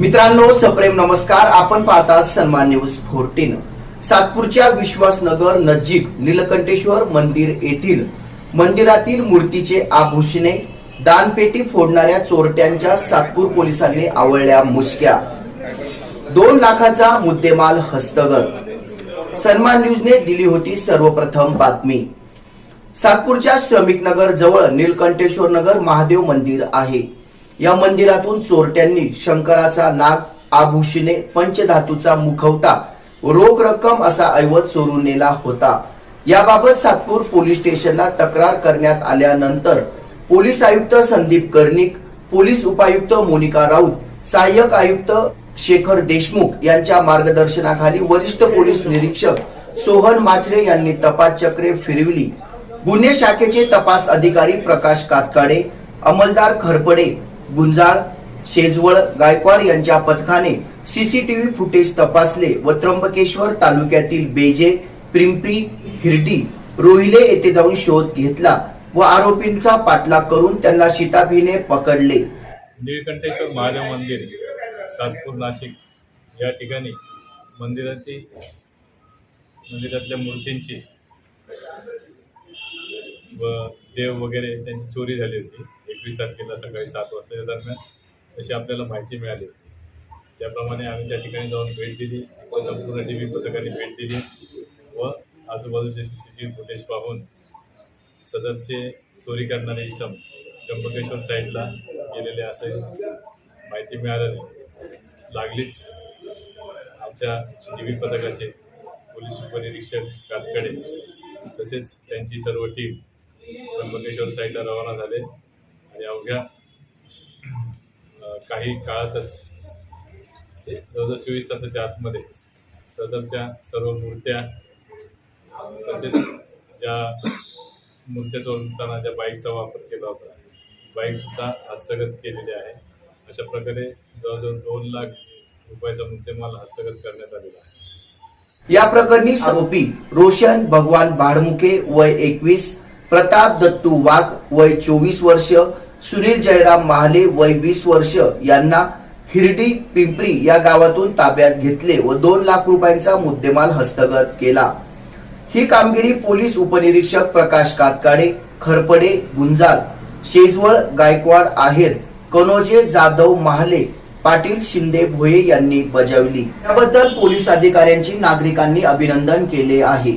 मित्रांनो सप्रेम नमस्कार. आपण पाहतात सन्मान न्यूज फोर्टीन. सातपूरच्या विश्वासनगर नजीक नीलकंठेश्वर मंदिर येथील मंदिरातील मूर्तीचे आभूषणे दानपेटी फोडणाऱ्या चोरट्यांच्या सातपूर पोलिसांनी आवळल्या मुसक्या. दोन लाखाचा मुद्देमाल हस्तगत. सन्मान न्यूजने दिली होती सर्वप्रथम बातमी. सातपूरच्या श्रमिक नगर जवळ नीलकंठेश्वर नगर महादेव मंदिर आहे. या मंदिरातून चोरट्यांनी शंकराचा नाग आभूषणे पंचधातूचा मुखवटा रोख रक्कम असा ऐवज चोरून नेला होता. याबाबत सातपूर पोलीस स्टेशनला तक्रार करण्यात आल्यानंतर पोलीस आयुक्त संदीप कर्णिक पोलीस उपायुक्त मोनिका राऊत सहाय्यक आयुक्त शेखर देशमुख यांच्या मार्गदर्शनाखाली वरिष्ठ पोलीस निरीक्षक सोहन माचरे यांनी तपास चक्रे फिरविली. गुन्हे शाखेचे तपास अधिकारी प्रकाश कातकाडे अंमलदार खरपडे गुंजाळ शेजवळ गायकवाड यांच्या पथकाने सीसीटीव्ही फुटेज तपासले व त्र्यंबकेश्वर तालुक्यातील बेजे पिंपरी हिरडी रोहिले येथे जाऊन शोध घेतला व आरोपींचा पाठलाग करून त्यांना शिताफीने पकडले. निळकंठेश्वर महादेव मंदिर सातपूर नाशिक या ठिकाणी मंदिराची मंदिरातल्या मूर्तींची व देव वगैरे त्यांची चोरी झाली होती. एकवीस तारखेला सकाळी सात वाजताच्या दरम्यान तशी आपल्याला माहिती मिळाली. त्याप्रमाणे आम्ही त्या ठिकाणी जाऊन भेट दिली व संपूर्ण टी व्ही पथकाने भेट दिली व आजूबाजूचे C C T V footage पाहून सदरचे चोरी करणारे इसम त्र्यंबकेश्वर साईडला गेलेले असे माहिती मिळाल्याने लागलीच आमच्या टी व्ही पथकाचे पोलीस उपनिरीक्षक कातकडे तसेच त्यांची सर्व टीम त्र्यंबकेश्वर साईडला रवाना झाले. अवघ्या काही काळातच दोन हजार चोवीस तासाच्या आतमध्ये सदरच्या सर्व मूर्त्या तसेच ज्या मूर्त्या चोरताना ज्या बाईकचा वापर केला होता बाईकसुद्धा हस्तगत केलेली आहे. अशा प्रकारे जवळजवळ दोन लाख रुपयाचा मुद्देमाल हस्तगत करण्यात आलेला आहे. या प्रकरणी आरोपी रोशन भगवान बाडमुके वय एकवीस प्रताप दत्तू वाघ वय चोवीस वर्ष सुनील जयराम महाले वय वीस वर्ष यांना हिरडी पिंपरी या गावातून ताब्यात घेतले व दोन लाख रुपयांचा मुद्देमाल हस्तगत केला. ही कामगिरी पोलीस उपनिरीक्षक प्रकाश कातकाडे खरपडे गुंजाळ शेजवळ गायकवाड आहेर कनोजे जाधव महाले पाटील शिंदे भोये यांनी बजावली. त्याबद्दल पोलीस अधिकाऱ्यांची नागरिकांनी अभिनंदन केले आहे.